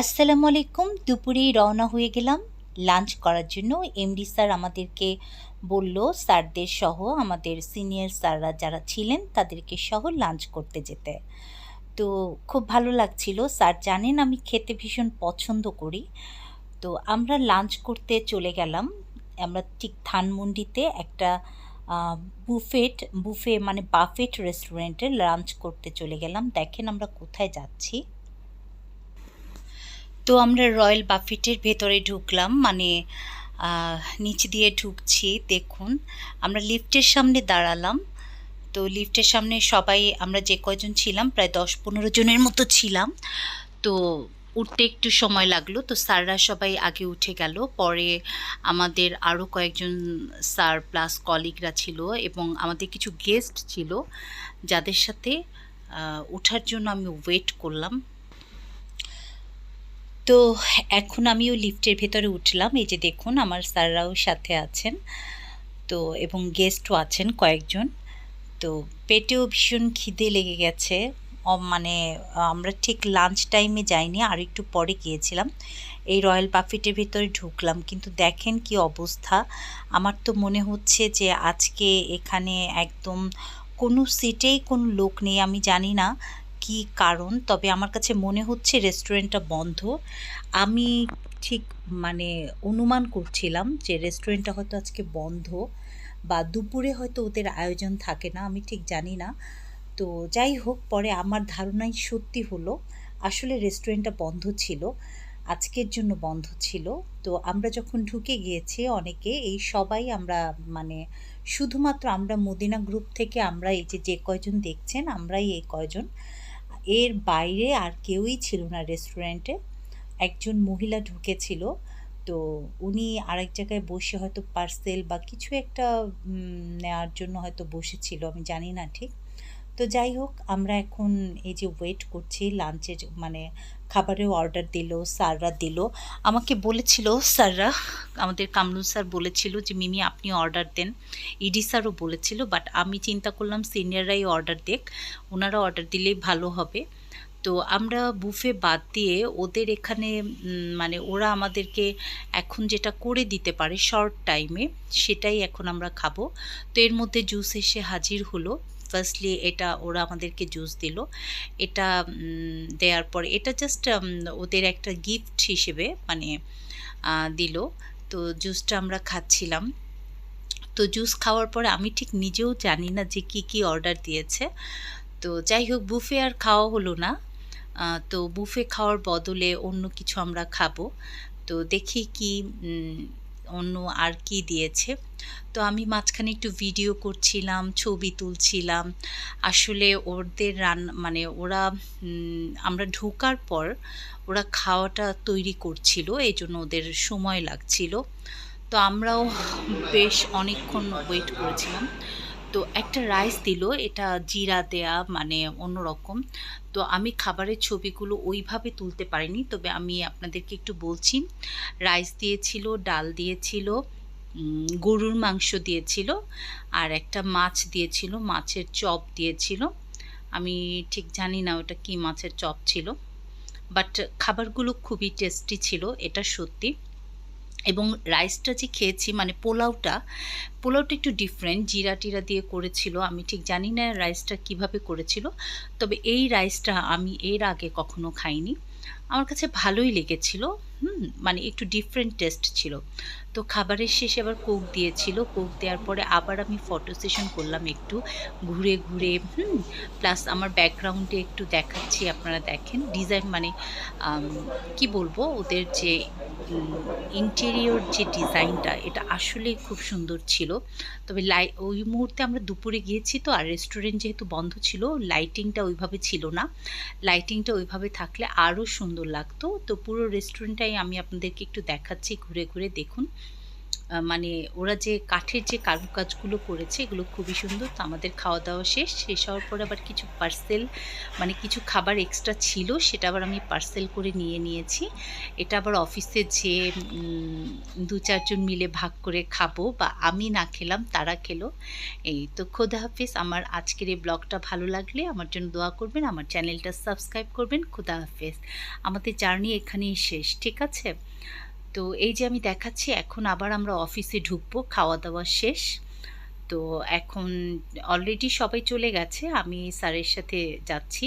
আসসালামু আলাইকুম। দুপুরেই রওনা হয়ে গেলাম লাঞ্চ করার জন্য। এমডি স্যার আমাদেরকে বলল, স্যারদের সহ আমাদের সিনিয়র স্যাররা যারা ছিলেন তাদেরকে সহ লাঞ্চ করতে যেতে। তো খুব ভালো লাগছিল। স্যার জানেন আমি খেতে ভীষণ পছন্দ করি। তো আমরা লাঞ্চ করতে চলে গেলাম। আমরা ঠিক ধানমন্ডিতে একটা বুফেট, বুফে মানে বাফেট রেস্টুরেন্টে লাঞ্চ করতে চলে গেলাম। দেখেন আমরা কোথায় যাচ্ছি। তো আমরা রয়্যাল বাফেটের ভেতরে ঢুকলাম মানে নিচ দিয়ে ঢুকছি, দেখুন। আমরা লিফটের সামনে দাঁড়ালাম। তো লিফটের সামনে সবাই, আমরা যে কয়জন ছিলাম, প্রায় দশ পনেরো জনের মতো ছিলাম। তো উঠতে একটু সময় লাগল, তো স্যাররা সবাই আগে উঠে গেল। পরে আমাদের আরও কয়েকজন স্যার প্লাস কলিগরা ছিল এবং আমাদের কিছু গেস্ট ছিল, যাদের সাথে ওঠার জন্য আমি ওয়েট করলাম। তো এখন আমিও লিফটের ভেতরে উঠলাম। এই যে দেখুন, আমার স্যাররাও সাথে আছেন। তো, এবং গেস্টও আছেন কয়েকজন। তো পেটেও ভীষণ খিদে লেগে গেছে। মানে আমরা ঠিক লাঞ্চ টাইমে যাইনি, আর একটু পরে গিয়েছিলাম। এই রয়্যাল বাফেটের ভেতরে ঢুকলাম, কিন্তু দেখেন কি অবস্থা। আমার তো মনে হচ্ছে যে আজকে এখানে একদম কোনো সিটেই কোনো লোক নেই, আমি জানি না। কি কারণ? তবে আমার কাছে মনে হচ্ছে রেস্টুরেন্টটা বন্ধ। আমি ঠিক মানে অনুমান করছিলাম যে রেস্টুরেন্টটা হয়তো আজকে বন্ধ বা দুপুরে হয়তো ওদের আয়োজন থাকে না, আমি ঠিক জানি না। তো যাই হোক, পরে আমার ধারণাই সত্যি হলো, আসলে রেস্টুরেন্টটা বন্ধ ছিল, আজকের জন্য বন্ধ ছিল। তো আমরা যখন ঢুকে গিয়েছি অনেকে, এই সবাই আমরা মানে শুধুমাত্র আমরা মদিনা গ্রুপ থেকে আমরা এই যে যে কয়জন দেখছেন, আমরাই এই কয়জন। এর বাইরে আর কেউই ছিল না রেস্টুরেন্টে একজন মহিলা ঢুকেছিল, তো উনি আরেক জায়গায় বসে হয়তো পার্সেল বা কিছু একটা নেওয়ার জন্য হয়তো বসেছিল, আমি জানি না ঠিক। তো যাই হোক, আমরা এখন এই যে ওয়েট করছি লাঞ্চের মানে খাবারের অর্ডার দিল, স্যাররা দিল। আমাকে বলেছিল, স্যাররা, আমাদের কামরুল স্যার বলেছিল যে, মিমি, আপনি অর্ডার দেন। ইডি স্যারও বলেছিল বাট আমি চিন্তা করলাম সিনিয়ররাই অর্ডার দেখ ওনারা অর্ডার দিলেই ভালো হবে। তো আমরা বুফে বাদ দিয়ে ওদের এখানে মানে ওরা আমাদেরকে এখন যেটা করে দিতে পারে শর্ট টাইমে সেটাই এখন আমরা খাব। তো এর মধ্যে জুস এসে হাজির হলো। ফার্স্টলি এটা ওরা আমাদেরকে জুস দিল। এটা দেওয়ার পর এটা জাস্ট ওদের একটা গিফট হিসেবে মানে দিল। তো জুসটা আমরা খাচ্ছিলাম। তো জুস খাওয়ার পরে আমি ঠিক নিজেও জানি না যে কি কি অর্ডার দিয়েছে। তো যাই হোক বুফে আর খাওয়া হলো না। তো বুফে খাওয়ার বদলে অন্য কিছু আমরা খাব। তো দেখি কি অন্য আর কি দিয়েছে। তো আমি মাঝখানে একটু ভিডিও করছিলাম, ছবি তুলছিলাম। আসলে ওদের রান মানে ওরা আমরা ঢোকার পর ওরা খাওয়াটা তৈরি করছিল এই জন্য ওদের সময় লাগছিল। তো আমরাও বেশ অনেকক্ষণ ওয়েট করেছিলাম। তো একটা রাইস দিল, এটা জিরা দেয়া মানে অন্যরকম। তো আমি খাবারের ছবিগুলো ওইভাবে তুলতে পারিনি, তবে আমি আপনাদেরকে একটু বলছি। রাইস দিয়েছিল, ডাল দিয়েছিল গরুর মাংস দিয়েছিল, আর একটা মাছ দিয়েছিল, মাছের চপ দিয়েছিল। আমি ঠিক জানি না ওটা কি মাছের চপ ছিল বাট খাবারগুলো খুবই টেস্টি ছিল, এটা সত্যি। এবং রাইসটা যে খেয়েছি মানে পোলাওটা পোলাওটা একটু ডিফারেন্ট জিরা টিরা দিয়ে করেছিল। আমি ঠিক জানি না রাইসটা কীভাবে করেছিল, তবে এই রাইসটা আমি এর আগে কখনো খাইনি। আমার কাছে ভালোই লেগেছিল, হুম মানে একটু ডিফারেন্ট টেস্ট ছিল। তো খাবারের শেষে আবার কোক দিয়েছিল কোক দেওয়ার পরে আবার আমি ফটো সেশন করলাম একটু ঘুরে ঘুরে, হুম প্লাস আমার ব্যাকগ্রাউন্ডে একটু দেখাচ্ছি, আপনারা দেখেন। ডিজাইন মানে কি বলব, ওদের যে ইন্টেরিয়র যে ডিজাইনটা এটা আসলেই খুব সুন্দর ছিল। তবে লাই, ওই মুহূর্তে আমরা দুপুরে গিয়েছি তো, আর রেস্টুরেন্ট যেহেতু বন্ধ ছিল লাইটিংটা ওইভাবে ছিল না। লাইটিংটা ওইভাবে থাকলে আরও সুন্দর লাগতো। তো পুরো রেস্টুরেন্টটাই আমি আপনাদেরকে একটু দেখাচ্ছি ঘুরে ঘুরে দেখুন। মানে ওরা যে কাঠের যে কারুকাজগুলো করেছে, এগুলো খুবই সুন্দর। তো আমাদের খাওয়া দাওয়া শেষ। শেষ হওয়ার পর আবার কিছু পার্সেল মানে কিছু খাবার এক্সট্রা ছিল, সেটা আবার আমি পার্সেল করে নিয়ে নিয়েছি। এটা আবার অফিসে যে দু চারজন মিলে ভাগ করে খাব বা আমি না খেলাম, তারা খেলো। এই তো খোদা হাফিজ। আমার আজকের এই ব্লগটা ভালো লাগলে আমার জন্য দোয়া করবেন, আমার চ্যানেলটা সাবস্ক্রাইব করবেন। খোদা হাফিজ। আমাদের জার্নি এখানেই শেষ, ঠিক আছে? তো এই যে আমি দেখাচ্ছি, এখন আবার আমরা অফিসে ঢুকবো খাওয়া দাওয়া শেষ। তো এখন অলরেডি সবাই চলে গেছে, আমি স্যারের সাথে যাচ্ছি।